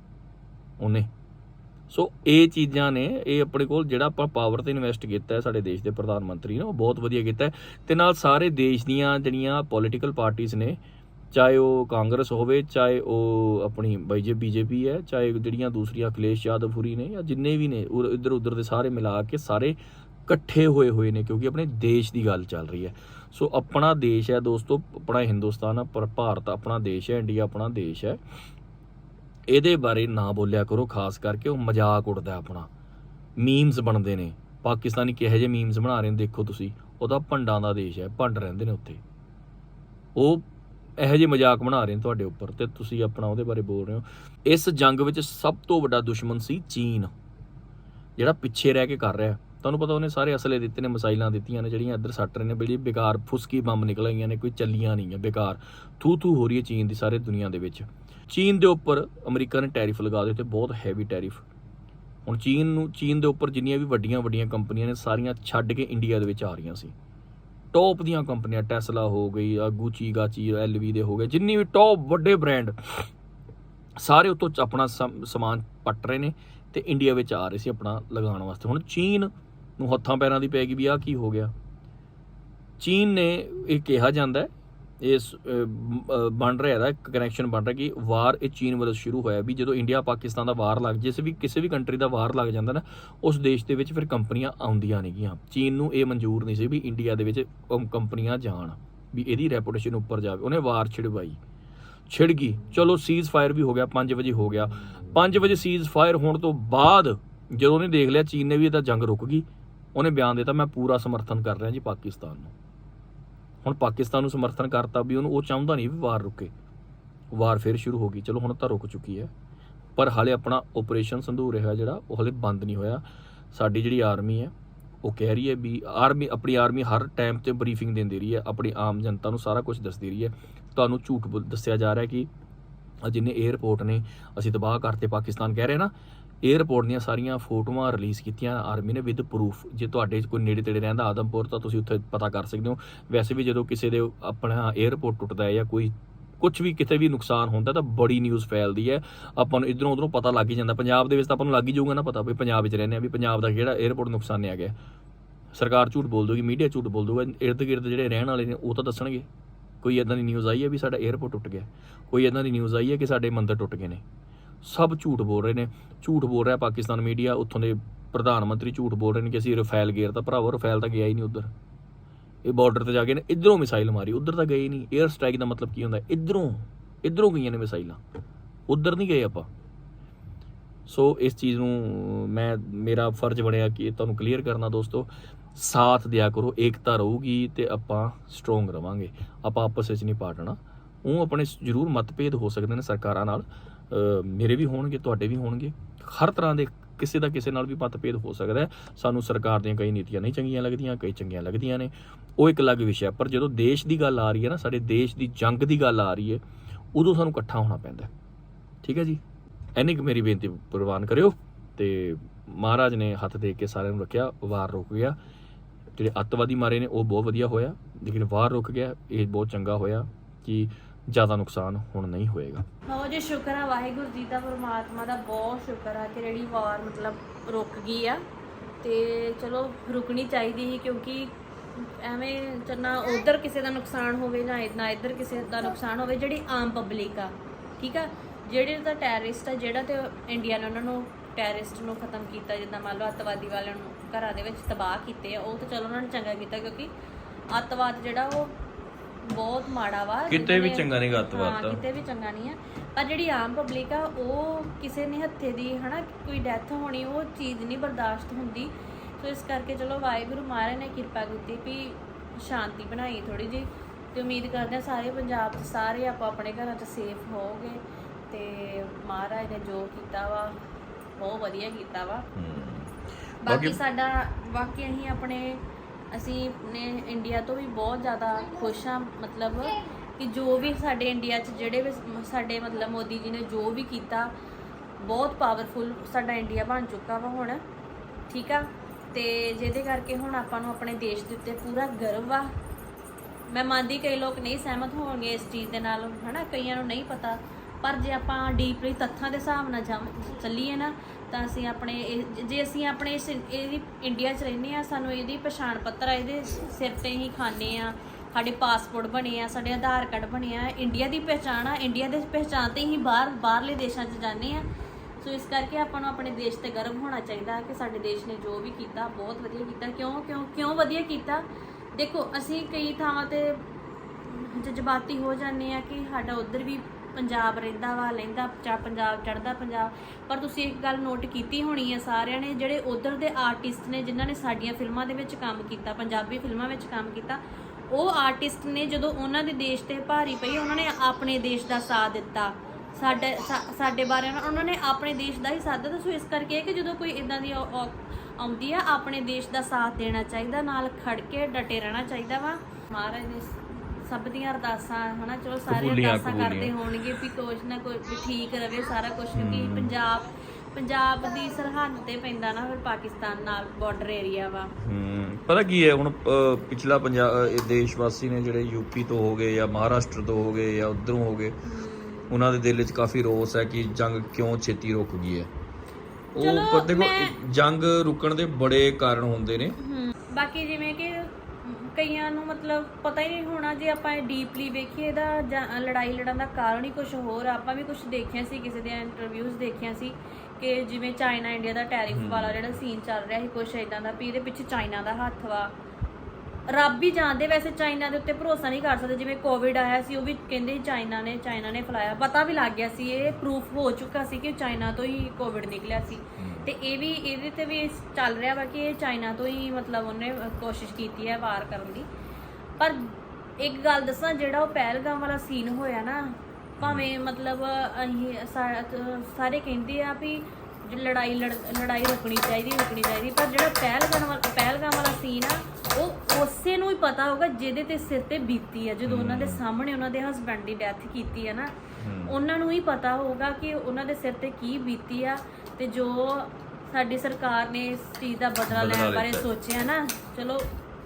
ਉਹਨੇ। ਸੋ ਇਹ ਚੀਜ਼ਾਂ ਨੇ, ਇਹ ਆਪਣੇ ਕੋਲ ਜਿਹੜਾ ਆਪਾਂ ਪਾਵਰ ਤੇ ਇਨਵੈਸਟ ਕੀਤਾ ਹੈ ਸਾਡੇ ਦੇਸ਼ ਦੇ ਪ੍ਰਧਾਨ ਮੰਤਰੀ ਨੇ, ਉਹ ਬਹੁਤ ਵਧੀਆ ਕੀਤਾ ਹੈ। ਤੇ ਨਾਲ ਸਾਰੇ ਦੇਸ਼ ਦੀਆਂ ਜਿਹੜੀਆਂ ਪੋਲੀਟੀਕਲ ਪਾਰਟੀਆਂ ਨੇ, ਚਾਹੇ ਉਹ ਕਾਂਗਰਸ ਹੋਵੇ, ਚਾਹੇ ਉਹ ਆਪਣੀ ਬੀਜੇ ਬੀਜੇਪੀ ਹੈ, ਚਾਹੇ ਜਿਹੜੀਆਂ ਦੂਸਰੀਆਂ ਅਖਿਲੇਸ਼ ਯਾਦਵ ਹੁਰੀ ਨੇ ਜਾਂ ਜਿੰਨੇ ਵੀ ਨੇ, ਉਰ- ਇੱਧਰ ਉੱਧਰ ਦੇ ਸਾਰੇ ਮਿਲਾ ਕੇ ਸਾਰੇ ਇਕੱਠੇ ਹੋਏ ਹੋਏ ਨੇ ਕਿਉਂਕਿ ਆਪਣੇ ਦੇਸ਼ ਦੀ ਗੱਲ ਚੱਲ ਰਹੀ ਹੈ। ਸੋ ਆਪਣਾ ਦੇਸ਼ ਹੈ ਦੋਸਤੋ, ਆਪਣਾ ਹਿੰਦੁਸਤਾਨ ਆ, ਪਰ ਭਾਰਤ ਆਪਣਾ ਦੇਸ਼ ਹੈ, ਇੰਡੀਆ ਆਪਣਾ ਦੇਸ਼ ਹੈ। ਇਹਦੇ ਬਾਰੇ ਨਾ ਬੋਲਿਆ ਕਰੋ, ਖਾਸ ਕਰਕੇ ਉਹ ਮਜ਼ਾਕ ਉਡਦਾ ਆਪਣਾ। ਮੀਮਸ ਬਣਦੇ ਨੇ। ਪਾਕਿਸਤਾਨੀ ਕਿਹੋ ਜਿਹੇ ਮੀਮਸ ਬਣਾ ਰਹੇ ਨੇ, ਦੇਖੋ ਤੁਸੀਂ। ਉਹਦਾ ਭੰਡਾਂ ਦਾ ਦੇਸ਼ ਹੈ, ਭੰਡ ਰਹਿੰਦੇ ਨੇ ਉੱਥੇ। ਉਹ ਇਹੋ ਜਿਹੇ ਮਜ਼ਾਕ ਬਣਾ ਰਹੇ ਨੇ ਤੁਹਾਡੇ ਉੱਪਰ ਤੇ ਤੁਸੀਂ ਆਪਣਾ ਉਹਦੇ ਬਾਰੇ ਬੋਲ ਰਹੇ ਹੋ। ਇਸ ਜੰਗ ਵਿੱਚ ਸਭ ਤੋਂ ਵੱਡਾ ਦੁਸ਼ਮਣ ਸੀ ਚੀਨ। ਜਿਹੜਾ ਪਿੱਛੇ ਰਹਿ ਕੇ ਕਰ ਰਿਹਾ ਤੁਹਾਨੂੰ ਪਤਾ ਉਹਨੇ ਸਾਰੇ ਅਸਲੇ ਦਿੱਤੇ ਨੇ, ਮਸਾਈਲਾਂ ਦਿੱਤੀਆਂ ਨੇ, ਜਿਹੜੀਆਂ ਇੱਧਰ ਸੱਟ ਰਹੇ ਨੇ। ਬੜੀ ਬੇਕਾਰ ਫੁਸਕੀ ਬੰਬ ਨਿਕਲ ਆਈਆਂ ਨੇ, ਕੋਈ ਚੱਲੀਆਂ ਨਹੀਂ ਹੈ, ਬੇਕਾਰ। ਥੂ ਥੂ ਹੋ ਰਹੀ ਹੈ ਚੀਨ ਦੀ ਸਾਰੇ ਦੁਨੀਆ ਦੇ ਵਿੱਚ। ਚੀਨ ਦੇ ਉੱਪਰ ਅਮਰੀਕਾ ਨੇ ਟੈਰਿਫ ਲਗਾ ਦਿੱਤੇ, ਬਹੁਤ ਹੈਵੀ ਟੈਰਿਫ। ਹੁਣ ਚੀਨ ਨੂੰ, ਚੀਨ ਦੇ ਉੱਪਰ ਜਿੰਨੀਆਂ ਵੀ ਵੱਡੀਆਂ ਵੱਡੀਆਂ ਕੰਪਨੀਆਂ ਨੇ, ਸਾਰੀਆਂ ਛੱਡ ਕੇ ਇੰਡੀਆ ਦੇ ਵਿੱਚ ਆ ਰਹੀਆਂ ਸੀ। ਟੌਪ ਦੀਆਂ ਕੰਪਨੀਆਂ ਟੈਸਲਾ ਹੋ ਗਈ, ਆ ਗੂਚੀ ਗਾਚੀ ਐਲਵੀ ਦੇ ਹੋ ਗਏ, ਜਿੰਨੀ ਵੀ ਟੌਪ ਵੱਡੇ ਬ੍ਰਾਂਡ ਸਾਰੇ ਉੱਤੋਂ ਆਪਣਾ ਸਮ- ਸਮਾਨ ਪੱਟ ਰਹੇ ਨੇ ਤੇ ਇੰਡੀਆ ਵਿੱਚ ਆ ਰਹੇ ਸੀ ਆਪਣਾ ਲਗਾਉਣ ਵਾਸਤੇ। ਹੁਣ ਚੀਨ ਨੂੰ ਹੱਥਾਂ ਪੈਰਾਂ ਦੀ ਪੈ ਗਈ ਵੀ ਆ ਕੀ ਹੋ ਗਿਆ। ਚੀਨ ਨੇ ਇਹ ਕਿਹਾ ਜਾਂਦਾ ਇਸ ਬਣ ਰਿਹਾ ਦਾ ਕਨੈਕਸ਼ਨ ਬਣ ਰਿਹਾ ਕਿ ਵਾਰ ਇਹ ਚੀਨ ਵੱਲੋਂ ਸ਼ੁਰੂ ਹੋਇਆ ਵੀ ਜਦੋਂ ਇੰਡੀਆ ਪਾਕਿਸਤਾਨ ਦਾ ਵਾਰ ਲੱਗ ਜਿਸ ਵੀ, ਕਿਸੇ ਵੀ ਕੰਟਰੀ ਦਾ ਵਾਰ ਲੱਗ ਜਾਂਦਾ ਨਾ, ਉਸ ਦੇਸ਼ ਦੇ ਵਿੱਚ ਫਿਰ ਕੰਪਨੀਆਂ ਆਉਂਦੀਆਂ ਨੇਗੀਆਂ। ਚੀਨ ਨੂੰ ਇਹ ਮਨਜ਼ੂਰ ਨਹੀਂ ਸੀ ਵੀ ਇੰਡੀਆ ਦੇ ਵਿੱਚ ਕੰਪਨੀਆਂ ਜਾਣ, ਵੀ ਇਹਦੀ ਰੈਪੂਟੇਸ਼ਨ ਉੱਪਰ ਜਾਵੇ। ਉਹਨੇ ਵਾਰ ਛਿੜਵਾਈ। ਛਿੜ ਗਈ। ਚਲੋ ਸੀਜ਼ ਫਾਇਰ ਵੀ ਹੋ ਗਿਆ 5 ਵਜੇ ਹੋ ਗਿਆ। 5 ਵਜੇ ਸੀਜ਼ ਫਾਇਰ ਹੋਣ ਤੋਂ ਬਾਅਦ ਜਦੋਂ ਉਹਨੇ ਦੇਖ ਲਿਆ, ਚੀਨ ਨੇ ਵੀ ਇਹਦਾ ਜੰਗ ਰੁਕ ਗਈ। ਉਹਨੇ ਬਿਆਨ ਦਿੱਤਾ, ਮੈਂ ਪੂਰਾ ਸਮਰਥਨ ਕਰ ਰਿਹਾ ਜੀ ਪਾਕਿਸਤਾਨ ਨੂੰ। ਹੁਣ ਪਾਕਿਸਤਾਨ ਨੂੰ ਸਮਰਥਨ ਕਰਤਾ ਵੀ ਉਹਨੂੰ ਉਹ ਚਾਹੁੰਦਾ ਨਹੀਂ ਵੀ ਵਾਰ ਰੁਕੇ। ਵਾਰ ਫਿਰ ਸ਼ੁਰੂ ਹੋ ਗਈ। ਚਲੋ ਹੁਣ ਤਾਂ ਰੁਕ ਚੁੱਕੀ ਹੈ। ਪਰ ਹਾਲੇ ਆਪਣਾ ਆਪਰੇਸ਼ਨ ਸੰਧੂਰ ਰਿਹਾ ਜਿਹੜਾ, ਉਹ ਹਾਲੇ ਬੰਦ ਨਹੀਂ ਹੋਇਆ। ਸਾਡੀ ਜਿਹੜੀ ਆਰਮੀ ਹੈ, ਉਹ ਕਹਿ ਰਹੀ ਹੈ ਵੀ ਆਰਮੀ ਆਪਣੀ ਆਰਮੀ ਹਰ ਟਾਈਮ ਤੇ ਬਰੀਫਿੰਗ ਦਿੰਦੀ ਰਹੀ ਹੈ। ਆਪਣੀ ਆਮ ਜਨਤਾ ਨੂੰ ਸਾਰਾ ਕੁਝ ਦੱਸਦੀ ਰਹੀ ਹੈ। ਤੁਹਾਨੂੰ ਝੂਠ ਬੋਲ- ਦੱਸਿਆ ਜਾ ਰਿਹਾ ਕਿ ਜਿੰਨੇ 에ਅਰਪੋਰਟ ਨੇ, ਅਸੀਂ ਤਬਾਹ ਕਰਤੇ ਪਾਕਿਸਤਾਨ ਕਹਿ ਰਹੇ ਨਾ ਏਅਰਪੋਰਟ ਦੀਆਂ ਸਾਰੀਆਂ ਫੋਟੋਆਂ ਰਿਲੀਜ਼ ਕੀਤੀਆਂ। ਆਰਮੀ ਨੇ ਵਿਦ ਪ੍ਰੂਫ ਜੇ ਤੁਹਾਡੇ ਕੋਈ ਨੇੜੇ ਤੇੜੇ ਰਹਿੰਦਾ ਆਦਮਪੁਰ, ਤਾਂ ਤੁਸੀਂ ਉੱਥੇ ਪਤਾ ਕਰ ਸਕਦੇ ਹੋ। ਵੈਸੇ ਵੀ ਜਦੋਂ ਕਿਸੇ ਦੇ ਆਪਣਾ ਏਅਰਪੋਰਟ ਟੁੱਟਦਾ ਹੈ ਜਾਂ ਕੋਈ ਕੁਝ ਵੀ ਕਿਤੇ ਵੀ ਨੁਕਸਾਨ ਹੁੰਦਾ, ਤਾਂ ਬੜੀ ਨਿਊਜ਼ ਫੈਲਦੀ ਹੈ। ਆਪਾਂ ਨੂੰ ਇਧਰੋਂ ਉਧਰੋਂ ਪਤਾ ਲੱਗ ਹੀ ਜਾਂਦਾ। ਪੰਜਾਬ ਦੇ ਵਿੱਚ ਤਾਂ ਆਪਾਂ ਨੂੰ ਲੱਗ ਹੀ ਜਾਊਗਾ ਨਾ ਪਤਾ, ਵੀ ਪੰਜਾਬ ਵਿੱਚ ਰਹਿੰਦੇ ਆ ਵੀ ਪੰਜਾਬ ਦਾ ਜਿਹੜਾ 에어ਪੋਰਟ ਆ ਗਿਆ। ਸਰਕਾਰ ਝੂਠ ਬੋਲ ਦੂਗੀ ਮੀਡੀਆ ਝੂਠ ਬੋਲ ਦੂਗਾ ਇਰਦ ਗਿਰਦ ਜਿਹੜੇ ਰਹਿਣ ਵਾਲੇ ਨੇ, ਉਹ ਤਾਂ ਦੱਸਣਗੇ। ਕੋਈ ਇਦਾਂ ਦੀ ਨਿਊਜ਼ ਆਈ ਹੈ ਵੀ ਸਾਡਾ ਏਅਰਪੋਰਟ ਟੁੱਟ ਗਿਆ। ਕੋਈ ਇਦਾਂ ਦੀ ਨਿਊਜ਼ ਆਈ ਹੈ ਕਿ ਸਾਡੇ ਮੰਦਰ ਟੁੱਟ ਗਏ ਨੇ। ਸਭ ਝੂਠ ਬੋਲ ਰਹੇ ਨੇ। ਝੂਠ ਬੋਲ ਰਿਹਾ ਪਾਕਿਸਤਾਨ ਮੀਡੀਆ, ਉੱਥੋਂ ਦੇ ਪ੍ਰਧਾਨ ਮੰਤਰੀ ਝੂਠ ਬੋਲ ਰਹੇ ਨੇ ਕਿ ਅਸੀਂ ਰਫੈਲ ਗੇਰ ਤਾਂ ਭਰਾਵੋ ਰਫੈਲ ਤਾਂ ਗਿਆ ਹੀ ਨਹੀਂ ਉੱਧਰ। ਇਹ ਬਾਰਡਰ ਤੇ ਜਾ ਕੇ ਨੇ ਇਧਰੋਂ ਮਿਸਾਈਲ ਮਾਰੀ, ਉੱਧਰ ਤਾਂ ਗਏ ਹੀ ਨਹੀਂ। 에ਅਰ ਸਟ੍ਰਾਈਕ ਦਾ ਮਤਲਬ ਕੀ ਹੁੰਦਾ? ਇਧਰੋਂ ਇਧਰੋਂ ਗਈਆਂ ਨੇ ਮਿਸਾਈਲਾਂ। ਉੱਧਰ ਨਹੀਂ ਗਏ ਆਪਾਂ। ਸੋ ਇਸ ਚੀਜ਼ ਨੂੰ ਮੈਂ, ਮੇਰਾ ਫਰਜ਼ ਬਣਿਆ ਕਿ ਤੁਹਾਨੂੰ ਕਲੀਅਰ ਕਰਨਾ ਦੋਸਤੋ। ਸਾਥ ਦਿਆ ਕਰੋ, ਏਕਤਾ ਰਹੂਗੀ ਤੇ ਆਪਾਂ ਸਟਰੋਂਗ ਰਵਾਂਗੇ। ਆਪਾਂ ਆਪਸ ਵਿੱਚ ਨਹੀਂ ਪਾਟਣਾ ਉਹ ਆਪਣੇ ਜ਼ਰੂਰ ਮਤਭੇਦ ਹੋ ਸਕਦੇ ਨੇ ਸਰਕਾਰਾਂ ਨਾਲ। ਮੇਰੇ ਵੀ ਹੋਣਗੇ, ਤੁਹਾਡੇ ਵੀ ਹੋਣਗੇ। ਹਰ ਤਰ੍ਹਾਂ ਦੇ ਕਿਸੇ ਦਾ ਕਿਸੇ ਨਾਲ ਵੀ ਮਤਭੇਦ ਹੋ ਸਕਦਾ ਹੈ। ਸਾਨੂੰ ਸਰਕਾਰ ਦੀਆਂ ਕਈ ਨੀਤੀਆਂ ਨਹੀਂ ਚੰਗੀਆਂ ਲੱਗਦੀਆਂ, ਕਈ ਚੰਗੀਆਂ ਲੱਗਦੀਆਂ ਨੇ। ਉਹ ਇੱਕ ਅਲੱਗ ਵਿਸ਼ਾ ਹੈ। ਪਰ ਜਦੋਂ ਦੇਸ਼ ਦੀ ਗੱਲ ਆ ਰਹੀ ਹੈ ਨਾ, ਸਾਡੇ ਦੇਸ਼ ਦੀ ਜੰਗ ਦੀ ਗੱਲ ਆ ਰਹੀ ਹੈ, ਉਦੋਂ ਸਾਨੂੰ ਇਕੱਠਾ ਹੋਣਾ ਪੈਂਦਾ ਠੀਕ ਹੈ ਜੀ? ਐਨੀ ਕੁ ਮੇਰੀ ਬੇਨਤੀ ਪ੍ਰਵਾਨ ਕਰਿਓ ਤੇ ਮਹਾਰਾਜ ਨੇ ਹੱਥ ਦੇ ਕੇ ਸਾਰਿਆਂ ਨੂੰ ਰੱਖਿਆ, ਵਾਰ ਰੁਕ ਗਿਆ। ਜਿਹੜੇ ਅੱਤਵਾਦੀ ਮਾਰੇ ਨੇ, ਉਹ ਬਹੁਤ ਵਧੀਆ ਹੋਇਆ। ਲੇਕਿਨ ਵਾਰ ਰੁਕ ਗਿਆ, ਇਹ ਬਹੁਤ ਚੰਗਾ ਹੋਇਆ ਕਿ ਜ਼ਿਆਦਾ ਨੁਕਸਾਨ ਹੁਣ ਨਹੀਂ ਹੋਏਗਾ। ਹੋ ਜੀ ਸ਼ੁਕਰ ਆ, ਵਾਹਿਗੁਰੂ ਜੀ ਦਾ, ਪਰਮਾਤਮਾ ਦਾ ਬਹੁਤ ਸ਼ੁਕਰ ਆ ਕਿ ਜਿਹੜੀ ਵਾਰ ਮਤਲਬ ਰੁਕ ਗਈ ਆ। ਤੇ ਚਲੋ, ਰੁਕਣੀ ਚਾਹੀਦੀ ਸੀ ਕਿਉਂਕਿ ਐਵੇਂ ਚੰਨਾ ਉਧਰ ਕਿਸੇ ਦਾ ਨੁਕਸਾਨ ਹੋਵੇ ਨਾ ਨਾ ਇੱਧਰ ਕਿਸੇ ਦਾ ਨੁਕਸਾਨ ਹੋਵੇ, ਜਿਹੜੀ ਆਮ ਪਬਲਿਕ ਆ, ਠੀਕ ਆ? ਜਿਹੜੇ ਤਾਂ ਟੈਰਰਿਸਟ ਆ, ਜਿਹੜਾ ਤੇ ਇੰਡੀਆ ਨੇ ਉਹਨਾਂ ਨੂੰ ਟੈਰਰਿਸਟ ਨੂੰ ਖਤਮ ਕੀਤਾ, ਜਿੱਦਾਂ ਮੰਨ ਲਓ ਅੱਤਵਾਦੀ ਵਾਲਿਆਂ ਨੂੰ ਘਰਾਂ ਦੇ ਵਿੱਚ ਤਬਾਹ ਕੀਤੇ ਆ, ਉਹ ਤਾਂ ਚਲੋ ਉਹਨਾਂ ਨੇ ਚੰਗਾ ਕੀਤਾ ਕਿਉਂਕਿ ਅੱਤਵਾਦ ਜਿਹੜਾ ਉਹ ਬਹੁਤ ਮਾੜਾ ਵਾ ਕਿਤੇ ਵੀ ਚੰਗਾ ਨੀ ਗਾ ਅੱਤਵਾਦ ਹਾਂ। ਕਿਤੇ ਵੀ ਚੰਗਾ ਨਹੀਂ ਆ। ਪਰ ਜਿਹੜੀ ਆਮ ਪਬਲਿਕ ਆ ਉਹ ਕਿਸੇ ਨੇ ਹੱਥੇ ਦੀ ਹਨਾ ਕੋਈ ਡੈਥ ਹੋਣੀ ਉਹ ਚੀਜ਼ ਨਹੀਂ ਬਰਦਾਸ਼ਤ ਹੁੰਦੀ। ਸੋ ਇਸ ਕਰਕੇ ਚਲੋ ਵਾਹਿਗੁਰੂ ਮਹਾਰਾਜ ਨੇ ਕਿਰਪਾ ਕੀਤੀ ਵੀ ਸ਼ਾਂਤੀ ਬਣਾਈ ਥੋੜੀ ਜੀ ਤੇ ਉਮੀਦ ਕਰਦੇ ਆ ਸਾਰੇ ਪੰਜਾਬ 'ਚ ਸਾਰੇ ਆਪਾਂ ਆਪਣੇ ਘਰਾਂ 'ਚ ਸੇਫ ਹੋਵੋਗੇ। ਤੇ ਮਹਾਰਾਜ ਨੇ ਜੋ ਕੀਤਾ ਵਾ ਬਹੁਤ ਵਧੀਆ ਕੀਤਾ ਵਾ। ਬਾਕੀ ਸਾਡਾ ਬਾਕੀ ਅਸੀਂ ਆਪਣੇ ਅਸੀਂ ਨੇ ਇੰਡੀਆ ਤੋਂ ਵੀ ਬਹੁਤ ਜ਼ਿਆਦਾ ਖੁਸ਼ ਹਾਂ, ਮਤਲਬ ਕਿ ਜੋ ਵੀ ਸਾਡੇ ਇੰਡੀਆ 'ਚ ਜਿਹੜੇ ਵੀ ਸਾਡੇ ਮਤਲਬ ਮੋਦੀ ਜੀ ਨੇ ਜੋ ਵੀ ਕੀਤਾ, ਬਹੁਤ ਪਾਵਰਫੁਲ ਸਾਡਾ ਇੰਡੀਆ ਬਣ ਚੁੱਕਾ ਵਾ ਹੁਣ, ਠੀਕ ਆ? ਤੇ ਜਿਹਦੇ ਕਰਕੇ ਹੁਣ ਆਪਾਂ ਨੂੰ ਆਪਣੇ ਦੇਸ਼ ਦੇ ਉੱਤੇ ਪੂਰਾ ਗਰਵ ਆ। ਮੈਂ ਮੰਨਦੀ ਕਈ ਲੋਕ ਨਹੀਂ ਸਹਿਮਤ ਹੋਣਗੇ ਇਸ ਚੀਜ਼ ਦੇ ਨਾਲ, ਹਨਾ? ਕਈਆਂ ਨੂੰ ਨਹੀਂ ਪਤਾ, ਪਰ ਜੇ ਆਪਾਂ ਡੀਪਲੀ ਤੱਥਾਂ ਦੇ ਹਿਸਾਬ ਨਾਲ ਜਮ- ਚੱਲੀਏ ਨਾ ਤਾਂ ਅਸੀਂ ਆਪਣੇ ਇਹ- ਜੇ ਅਸੀਂ ਆਪਣੇ ਇਸ ਇਹਦੀ ਇੰਡੀਆ 'ਚ ਰਹਿੰਦੇ ਆ ਸਾਨੂੰ ਇਹਦੀ ਪਛਾਣ ਪੱਤਰ ਆ, ਇਹਦੇ ਸਿਰ ਤੇ ਹੀ ਖਾਣੇ ਆ, ਸਾਡੇ ਪਾਸਪੋਰਟ ਬਣੇ ਆ, ਸਾਡੇ ਆਧਾਰ ਕਾਰਡ ਬਣੇ ਆ ਇੰਡੀਆ ਦੀ ਪਛਾਣ ਆ ਇੰਡੀਆ ਦੇ ਪਛਾਣ ਤੇ ਹੀ ਬਾਹਰ, ਬਾਹਰਲੇ ਦੇਸ਼ਾਂ 'ਚ ਜਾਂਦੇ ਆ। ਸੋ ਇਸ ਕਰਕੇ ਆਪਾਂ ਨੂੰ ਆਪਣੇ ਦੇਸ਼ ਤੇ ਗਰਵ ਹੋਣਾ ਚਾਹੀਦਾ ਕਿ ਸਾਡੇ ਦੇਸ਼ ਨੇ ਜੋ ਵੀ ਕੀਤਾ, ਬਹੁਤ ਵਧੀਆ ਕੀਤਾ। ਕਿਉਂ ਕਿਉਂ ਕਿਉਂ ਵਧੀਆ ਕੀਤਾ? ਦੇਖੋ, ਅਸੀਂ ਕਈ ਥਾਵਾਂ ਤੇ ਜਜ਼ਬਾਤੀ ਹੋ ਜਾਂਦੇ ਆ ਕਿ ਸਾਡਾ ਉਧਰ ਵੀ ਪੰਜਾਬ ਰਹਿੰਦਾ ਵਾ, ਲੈਂਦਾ ਚਾ ਪੰਜਾਬ ਚੜਦਾ ਪੰਜਾਬ। ਪਰ ਤੁਸੀਂ ਇੱਕ ਗੱਲ ਨੋਟ ਕੀਤੀ ਹੋਣੀ ਹੈ ਸਾਰਿਆਂ ਨੇ ਜਿਹੜੇ ਉਧਰ ਦੇ ਆਰਟਿਸਟ ਨੇ, ਜਿਨ੍ਹਾਂ ਨੇ ਸਾਡੀਆਂ ਫਿਲਮਾਂ ਦੇ ਵਿੱਚ ਕੰਮ ਕੀਤਾ, ਪੰਜਾਬੀ ਫਿਲਮਾਂ ਵਿੱਚ ਕੰਮ ਕੀਤਾ, ਉਹ ਆਰਟਿਸਟ ਨੇ ਜਦੋਂ ਉਹਨਾਂ ਦੇ ਦੇਸ਼ ਤੇ ਭਾਰੀ ਪਈ, ਉਹਨਾਂ ਨੇ ਆਪਣੇ ਦੇਸ਼ ਦਾ ਸਾਥ ਦਿੱਤਾ। ਸਾਡੇ, ਸਾ- ਸਾਡੇ ਬਾਰੇ ਉਹਨਾਂ- ਨੇ ਆਪਣੇ ਦੇਸ਼ ਦਾ ਹੀ ਸਾਥ ਦਿੱਤਾ। ਸੋ ਇਸ ਕਰਕੇ ਕਿ ਜਦੋਂ ਕੋਈ ਇਦਾਂ ਦੀ ਆਉਂਦੀ ਆ, ਆਪਣੇ ਦੇਸ਼ ਦਾ ਸਾਥ ਦੇਣਾ ਚਾਹੀਦਾ, ਨਾਲ ਖੜ ਕੇ ਡਟੇ ਰਹਿਣਾ ਚਾਹੀਦਾ ਵਾ। ਮਹਾਰਾਜ ਨੇ ਸਭ ਦੀਆਂ ਅਰਦਾਸਾਂ ਹਨਾ ਚਲੋ ਸਾਰੇ ਕਬੂਲੀਆਂ, ਅਰਦਾਸਾਂ ਕਰਦੇ ਕਬੂਲੀਆਂ। ਹੋਣਗੇ ਵੀ ਕੁਛ ਨਾ ਕੋਈ ਵੀ ਠੀਕ ਰਵੇ ਸਾਰਾ ਕੁਝ ਕਿਉਂਕਿ ਪੰਜਾਬ ਪੰਜਾਬ ਦੀ ਸਰਹੱਦ ਤੇ ਪੈਂਦਾ ਨਾ ਫਿਰ ਪਾਕਿਸਤਾਨ ਨਾਲ ਬਾਰਡਰ ਏਰੀਆ ਵਾ। ਹਮ, ਪਤਾ ਕੀ ਹੈ ਹੁਣ ਅ, ਪਿਛਲਾ ਪੰਜਾਬ ਦੇਸ਼ ਵਾਸੀ ਨੇ ਜਿਹੜੇ ਯੂਪੀ ਤੋਂ ਹੋ ਗਏ ਜਾਂ ਮਹਾਰਾਸ਼ਟਰ ਤੋਂ ਹੋ ਗਏ ਜਾਂ ਉਧਰੋਂ ਹੋ ਗਏ ਉਹਨਾਂ ਦੇ ਦਿਲ ਵਿੱਚ ਕਾਫੀ ਰੋਸ ਹੈ ਕਿ ਜੰਗ ਕਿਉਂ ਛੇਤੀ ਰੁਕ ਗਈ ਹੈ। ਉਹ ਚਲੋ, ਪਰ ਦੇਖੋ ਮੈਂ- ਜੰਗ ਰੁਕਣ ਦੇ ਬੜੇ ਕਾਰਨ ਹੁੰਦੇ ਨੇ। ਹਮ, ਬਾਕੀ ਜਿਵੇਂ ਕਿ ਕਈਆਂ ਨੂੰ ਮਤਲਬ ਪਤਾ ਹੀ ਨਹੀਂ ਹੋਣਾ ਜੇ ਆਪਾਂ ਡੀਪਲੀ ਵੇਖੀਏ ਇਹਦਾ ਜਾਂ- ਲੜਾਈ ਲੜਨ ਦਾ ਕਾਰਨ ਹੀ ਕੁਝ ਹੋਰ। ਆਪਾਂ ਵੀ ਕੁਝ ਦੇਖਿਆ ਸੀ ਕਿਸੇ ਦੇ ਇੰਟਰਵਿਊਜ਼ ਦੇਖਿਆ ਸੀ ਕਿ ਜਿਵੇਂ ਚਾਈਨਾ ਇੰਡੀਆ ਦਾ ਟੈਰਿਫ ਵਾਲਾ ਜਿਹੜਾ ਸੀਨ ਚੱਲ ਰਿਹਾ ਸੀ ਕੁਝ ਇਦਾਂ ਦਾ ਵੀ ਇਹਦੇ ਪਿੱਛੇ ਚਾਈਨਾ ਦਾ ਹੱਥ ਵਾ। ਰੱਬ ਹੀ ਜਾਣਦੇ ਵੈਸੇ ਚਾਈਨਾ ਦੇ ਉੱਤੇ ਭਰੋਸਾ ਨਹੀਂ ਕਰ ਸਕਦੇ ਜਿਵੇਂ ਕੋਵਿਡ ਆਇਆ ਸੀ ਉਹ ਵੀ ਕਹਿੰਦੇ ਚਾਈਨਾ ਨੇ ਚਾਈਨਾ ਨੇ ਫਲਾਇਆ। ਪਤਾ ਵੀ ਲੱਗ ਗਿਆ ਸੀ ਇਹ ਪ੍ਰੂਫ ਹੋ ਚੁੱਕਾ ਸੀ ਕਿ ਚਾਈਨਾ ਤੋਂ ਹੀ ਕੋਵਿਡ ਨਿਕਲਿਆ ਸੀ। ਤੇ ਇਹ ਵੀ, ਇਹਦੇ ਤੇ ਵੀ ਚੱਲ ਰਿਹਾ ਵਾ ਕਿ ਇਹ ਚਾਈਨਾ ਤੋਂ ਹੀ ਮਤਲਬ ਉਹਨੇ ਕੋਸ਼ਿਸ਼ ਕੀਤੀ ਹੈ ਵਾਰ ਕਰਨ ਦੀ। ਪਰ ਇੱਕ ਗੱਲ ਦੱਸਾਂ, ਜਿਹੜਾ ਉਹ ਪਹਿਲਗਾਮ ਵਾਲਾ ਸੀਨ ਹੋਇਆ ਨਾ, ਭਾਵੇਂ ਮਤਲਬ ਅਸੀਂ ਸਾਰੇ ਕਹਿੰਦੇ ਆ ਵੀ ਲੜਾਈ ਲੜ- ਲੜਾਈ ਰੁਕਣੀ ਚਾਹੀਦੀ ਰੁਕਣੀ ਚਾਹੀਦੀ, ਪਰ ਜਿਹੜਾ ਪਹਿਲਗਾਮ ਵਾਲਾ ਪਹਿਲਗਾਮ ਵਾਲਾ ਸੀਨ ਆ ਉਹ ਉਸੇ ਨੂੰ ਹੀ ਪਤਾ ਹੋਗਾ ਜਿਹਦੇ ਤੇ ਸਿਰ ਤੇ ਬੀਤੀ ਆ ਜਦੋਂ ਉਹਨਾਂ ਦੇ ਸਾਹਮਣੇ ਉਹਨਾਂ ਦੇ ਹਸਬੰਡ ਦੀ ਡੈਥ ਕੀਤੀ ਆ ਨਾ ਉਹਨਾਂ ਨੂੰ ਹੀ ਪਤਾ ਹੋਊਗਾ ਕਿ ਉਹਨਾਂ ਦੇ ਸਿਰ ਤੇ ਕੀ ਬੀਤੀ ਆ ਤੇ ਜੋ ਸਾਡੀ ਸਰਕਾਰ ਨੇ ਇਸ ਚੀਜ਼ ਦਾ ਬਦਲਾ ਲੈਣ ਬਾਰੇ। ਸੋਚਿਆ ਨਾ ਚਲੋ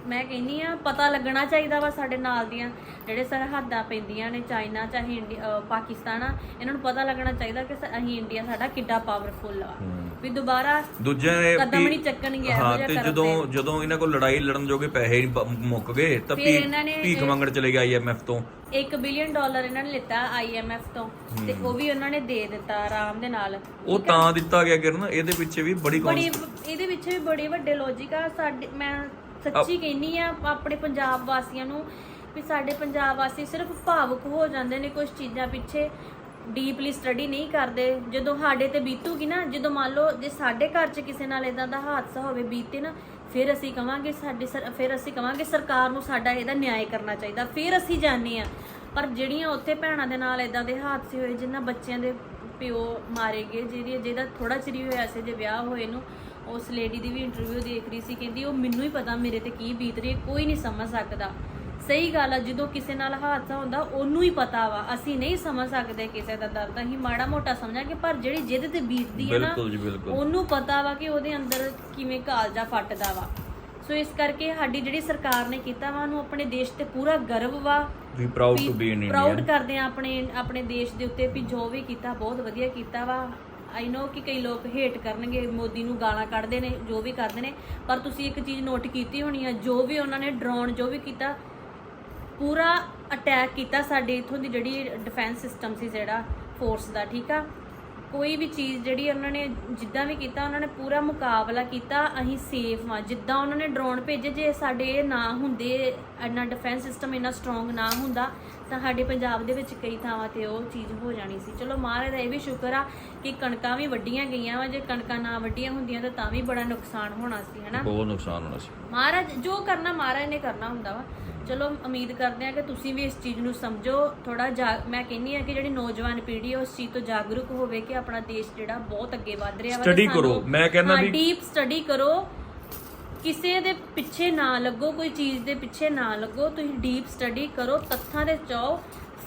ਮੈਂ ਕਹਿੰਨੀ ਆ ਪਤਾ ਲੱਗਣਾ ਚਾਹੀਦਾ ਵਾ ਸਾਡੇ ਨਾਲ ਦੀਆਂ ਜਿਹੜੇ ਸਰਹੱਦਾਂ ਪੈਂਦੀਆਂ ਨੇ ਚਾਈਨਾ ਚਾਹੇ ਇੰਡੀਆ ਪਾਕਿਸਤਾਨ ਆ ਇਹਨਾਂ ਨੂੰ ਪਤਾ ਲੱਗਣਾ ਚਾਹੀਦਾ ਕਿ ਸ- ਅਸੀਂ ਇੰਡੀਆ ਸਾਡਾ ਕਿੱਡਾ ਪਾਵਰਫੁਲ ਆ। ਵੀ ਦੁਬਾਰਾ ਦੂਜਿਆਂ ਨੇ ਕਦਮ ਨਹੀਂ ਚੱਕਣਗੇ ਇਹੋ ਹਾਂ ਜਿਹਾ ਤੇ ਕਰਨ ਜਦੋਂ ਤੇ। ਜਦੋਂ ਇਹਨਾਂ ਕੋਲ ਲੜਾਈ ਲੜਨ ਜੋਗੇ ਪੈਸੇ ਹੀ ਬ- ਮੁੱਕ ਗਏ ਤਾਂ ਫਿਰ ਭੀਖ ਇਹਨਾਂ ਨੇ ਭੀਖ ਇਹ- ਮੰਗਣ ਚਲੇ ਗਏ ਆਈਐਮਐਫ ਤੋਂ। 1 ਬਿਲੀਅਨ ਡਾਲਰ ਇਹਨਾਂ ਨੇ ਲਿੱਤਾ ਆਈਐਮਐਫ ਤੋਂ ਤੇ ਉਹ ਵੀ ਉਹਨਾਂ ਨੇ ਦੇ ਦਿੱਤਾ ਆਰਾਮ ਦੇ ਨਾਲ। ਉਹ ਤਾਂ ਦਿੱਤਾ ਗਿਆ ਕਿਰਨ ਇਹਦੇ ਪਿੱਛੇ ਵੀ ਬੜੀ ਬੜੀ ਇਹਦੇ ਵਿੱਚ ਵੀ ਬੜੇ ਵੱਡੇ ਲੌਜੀਕ ਆ ਸਾਡੇ ਮੈਂ ਸੱਚੀ ਕਹਿੰਨੀ ਆ ਆਪਣੇ ਪੰਜਾਬ ਵਾਸੀਆਂ ਨੂੰ ਵੀ ਸਾਡੇ ਪੰਜਾਬ ਵਾਸੀ ਸਿਰਫ ਭਾਵੁਕ ਹੋ ਜਾਂਦੇ ਨੇ ਕੁਝ ਚੀਜ਼ਾਂ ਪਿੱਛੇ ਡੀਪਲੀ ਸਟੱਡੀ ਨਹੀਂ ਕਰਦੇ। ਜਦੋਂ ਸਾਡੇ ਤੇ ਬੀਤੂਗੀ ਨਾ ਜਦੋਂ ਮੰਨ ਲਓ ਜੇ ਸਾਡੇ ਘਰ 'ਚ ਕਿਸੇ ਨਾਲ ਇਦਾਂ ਦਾ ਹਾਦਸਾ ਹੋਵੇ ਬੀਤੇ ਨਾ ਫਿਰ ਅਸੀਂ ਕਵਾਂਗੇ ਸਾਡੀ ਸਰ ਫਿਰ ਅਸੀਂ ਕਵਾਂਗੇ ਸਰਕਾਰ ਨੂੰ ਸਾਡਾ ਇਹਦਾ ਨਿਆਂ ਕਰਨਾ ਚਾਹੀਦਾ ਫਿਰ ਅਸੀਂ ਜਾਣਦੇ ਆ ਪਰ ਜਿਹੜੀਆਂ ਉੱਥੇ ਭੈਣਾਂ ਦੇ ਨਾਲ ਇਦਾਂ ਦੇ ਹਾਦਸੇ ਹੋਏ ਜਿਨ੍ਹਾਂ ਬੱਚਿਆਂ ਦੇ ਪਿਓ ਮਾਰੇ ਗਏ ਜਿਹਦੀ ਜਿਹਦਾ ਥੋੜਾ ਚਿਰ ਹੋਇਆ ਸੀ ਜੇ ਵਿਆਹ ਹੋਏ ਨੂੰ ਉਸ ਲੇਡੀ ਦੀ ਵੀ ਇੰਟਰਵਿਊ ਦੇਖ ਰਹੀ ਸੀ ਕਹਿੰਦੀ ਉਹ ਮੈਨੂੰ ਹੀ ਪਤਾ ਮੇਰੇ ਤੇ ਕੀ ਬੀਤ ਰਹੀ ਹੈ ਕੋਈ ਨਹੀਂ ਸਮਝ ਸਕਦਾ। ਸਹੀ ਗੱਲ ਆ ਜਦੋਂ ਕਿਸੇ ਨਾਲ ਹਾਦਸਾ ਹੁੰਦਾ ਉਹਨੂੰ ਹੀ ਪਤਾ ਵਾ ਅਸੀਂ ਨਹੀਂ ਸਮਝ ਸਕਦੇ ਕਿਸੇ ਦਾ ਦਰਦ ਅਸੀਂ ਮਾੜਾ ਮੋਟਾ ਸਮਝਾਂਗੇ ਪਰ ਜਿਹੜੀ ਜਿਹਦੇ ਤੇ ਬੀਤਦੀ ਹੈ ਨਾ ਬਿਲਕੁਲ ਜੀ ਬਿਲਕੁਲ। ਉਹਨੂੰ ਪਤਾ ਵਾ ਕਿ ਉਹਦੇ ਅੰਦਰ ਕਿਵੇਂ ਕਾਲਜਾ ਫੱਟਦਾ ਵਾ। ਸੋ ਇਸ ਕਰਕੇ ਸਾਡੀ ਜਿਹੜੀ ਸਰਕਾਰ ਨੇ ਕੀਤਾ ਵਾ ਉਹਨੂੰ ਆਪਣੇ ਦੇਸ਼ ਤੇ ਪੂਰਾ ਗਰਵ ਵਾ। ਵੀ proud to be in proud India ਕਰਦੇ ਆ ਆਪਣੇ ਆਪਣੇ ਦੇਸ਼ ਦੇ ਉੱਤੇ ਵੀ ਜੋ ਵੀ ਕੀਤਾ ਬਹੁਤ ਵਧੀਆ ਕੀਤਾ ਵਾ। ਆਈ ਨੋ ਕਿ ਕਈ ਲੋਕ ਹੇਟ ਕਰਨਗੇ, ਮੋਦੀ ਨੂੰ ਗਾਲਾਂ ਕੱਢਦੇ ਨੇ, ਜੋ ਵੀ ਕਰਦੇ ਨੇ, ਪਰ ਤੁਸੀਂ ਇੱਕ ਚੀਜ਼ ਨੋਟ ਕੀਤੀ ਹੋਣੀ ਆ, ਜੋ ਵੀ ਉਹਨਾਂ ਨੇ ਡਰੋਨ ਜੋ ਵੀ ਕੀਤਾ, ਪੂਰਾ ਅਟੈਕ ਕੀਤਾ ਸਾਡੇ ਇਥੋਂ ਦੀ ਜਿਹੜੀ ਡਿਫੈਂਸ ਸਿਸਟਮ ਸੀ ਜਿਹੜਾ ਫੋਰਸ ਦਾ, ਠੀਕ ਆ? ਕੋਈ ਵੀ ਚੀਜ਼ ਜਿਹੜੀ ਉਹਨਾਂ ਨੇ ਜਿੱਦਾਂ ਵੀ ਕੀਤਾ ਉਹਨਾਂ ਨੇ ਪੂਰਾ ਮੁਕਾਬਲਾ ਕੀਤਾ ਅਸੀਂ ਸੇਫ ਆ ਜਿੱਦਾਂ ਉਹਨਾਂ ਨੇ ਡਰੋਨ ਭੇਜੇ ਜੇ ਸਾਡੇ ਇਹ ਨਾ ਹੁੰਦੇ ਇੰਨਾ ਡਿਫੈਂਸ ਸਿਸਟਮ ਇੰਨਾ ਸਟਰੋਂਗ ਨਾ ਹੁੰਦਾ ਤਾਂ ਸਾਡੇ ਪੰਜਾਬ ਦੇ ਵਿੱਚ ਕਈ ਥਾਵਾਂ ਤੇ ਉਹ ਚੀਜ਼ ਹੋ ਜਾਣੀ ਸੀ। ਚਲੋ ਮਹਾਰਾਜ ਦਾ ਇਹ ਵੀ ਸ਼ੁਕਰ ਆ ਕਿ ਕਣਕਾਂ ਵੀ ਵੱਡੀਆਂ ਗਈਆਂ ਵਾ ਜੇ ਕਣਕਾਂ ਨਾ ਵੱਡੀਆਂ ਹੁੰਦੀਆਂ ਤਾਂ ਤਾਂ ਵੀ ਬੜਾ ਨੁਕਸਾਨ ਹੋਣਾ ਸੀ ਹਨਾ? ਬਹੁਤ ਨੁਕਸਾਨ ਹੋਣਾ ਸੀ। ਮਹਾਰਾਜ ਜੋ ਕਰਨਾ ਮਹਾਰਾਜ ਨੇ ਕਰਨਾ ਹੁੰਦਾ ਵਾ। ਚਲੋ ਉਮੀਦ ਕਰਦੇ ਆ ਕਿ ਤੁਸੀਂ ਵੀ ਇਸ ਚੀਜ਼ ਨੂੰ ਸਮਝੋ। ਥੋੜਾ ਮੈਂ ਕਹਿੰਨੀ ਆ ਕਿ ਜਿਹੜੀ ਨੌਜਵਾਨ ਪੀੜ੍ਹੀ ਉਸ ਚੀਜ਼ ਤੋਂ ਜਾਗਰੂਕ ਹੋਵੇ ਕਿ ਆਪਣਾ ਦੇਸ਼ ਜਿਹੜਾ ਬਹੁਤ ਅੱਗੇ ਵਧ ਰਿਹਾ ਵਾ Study ਕਰੋ। ਮੈਂ ਕਹਿੰਦਾ ਵੀ- ਡੀਪ ਸਟੱਡੀ ਕਰੋ। ਕਿਸੇ ਦੇ ਪਿੱਛੇ ਨਾ ਲੱਗੋ ਕੋਈ ਚੀਜ਼ ਦੇ ਪਿੱਛੇ ਨਾ ਲੱਗੋ। ਤੁਸੀਂ ਡੀਪ ਸਟੱਡੀ ਕਰੋ ਤੱਥਾਂ ਦੇ ਚਾਓ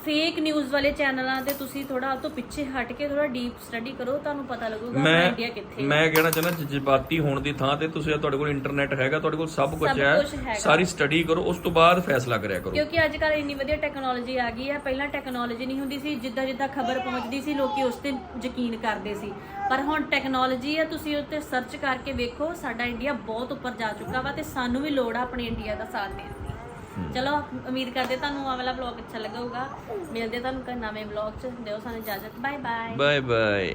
ਫੇਕ ਨਿਊਜ਼ ਵਾਲੇ ਚੈਨਲਾਂ ਤੇ ਤੁਸੀਂ ਥੋੜਾ ਤੋਂ ਪਿੱਛੇ ਹਟ ਕੇ ਥੋੜਾ ਡੀਪ ਸਟੱਡੀ ਕਰੋ ਤੁਹਾਨੂੰ ਪਤਾ ਲੱਗੂਗਾ ਮੈਂ ਇੰਡੀਆ ਕਿੱਥੇ। ਮੈਂ ਕਹਿਣਾ ਚਾਹੁੰਦਾ ਜਜ਼ਬਾਤੀ ਹੋਣ ਦੀ ਥਾਂ ਤੇ ਤੁਸੀਂ ਤੁਹਾਡੇ ਕੋਲ ਇੰਟਰਨੈਟ ਹੈਗਾ ਤੁਹਾਡੇ ਕੋਲ ਸਭ ਕੁਝ ਹੈ। ਸਾਰੀ ਸਟੱਡੀ ਕਰੋ ਉਸ ਤੋਂ ਬਾਅਦ ਫੈਸਲਾ ਕਰਿਆ ਕਰੋ ਕਿਉਂਕਿ ਅੱਜ ਕੱਲ੍ਹ ਇੰਨੀ ਵਧੀਆ ਟੈਕਨੋਲੋਜੀ ਆ ਗਈ ਆ ਪਹਿਲਾਂ ਟੈਕਨੋਲੋਜੀ ਨਹੀਂ ਹੁੰਦੀ ਸੀ ਜਿੱਦਾਂ ਜਿੱਦਾਂ ਖਬਰ ਪਹੁੰਚਦੀ ਸੀ ਲੋਕੀ ਉਸ ਤੇ ਯਕੀਨ ਕਰਦੇ ਸੀ ਪਰ ਹੁਣ ਟੈਕਨੋਲੋਜੀ ਆ ਤੁਸੀਂ ਉੱਤੇ ਸਰਚ ਕਰਕੇ ਵੇਖੋ ਸਾਡਾ ਇੰਡੀਆ ਬਹੁਤ ਉੱਪਰ ਜਾ ਚੁੱਕਾ ਵਾ ਤੇ ਸਾਨੂੰ ਵੀ ਲੋੜ ਆ ਆਪਣੇ ਇੰਡੀਆ ਦਾ ਸਾਥ ਦੇਣ ਚਲੋ, ਉਮੀਦ ਕਰਦੇ ਤੁਹਾਨੂੰ ਆਹ ਵਾਲਾ ਵਲੌਗ ਅੱਛਾ ਲੱਗਾ ਹੋਊਗਾ ਮਿਲਦੇ ਤੁਹਾਨੂੰ ਇੱਕ ਨਵੇਂ ਵਲੌਗ 'ਚ। ਦਿਓ ਸਾਨੂੰ ਇਜਾਜ਼ਤ। Bye bye bye bye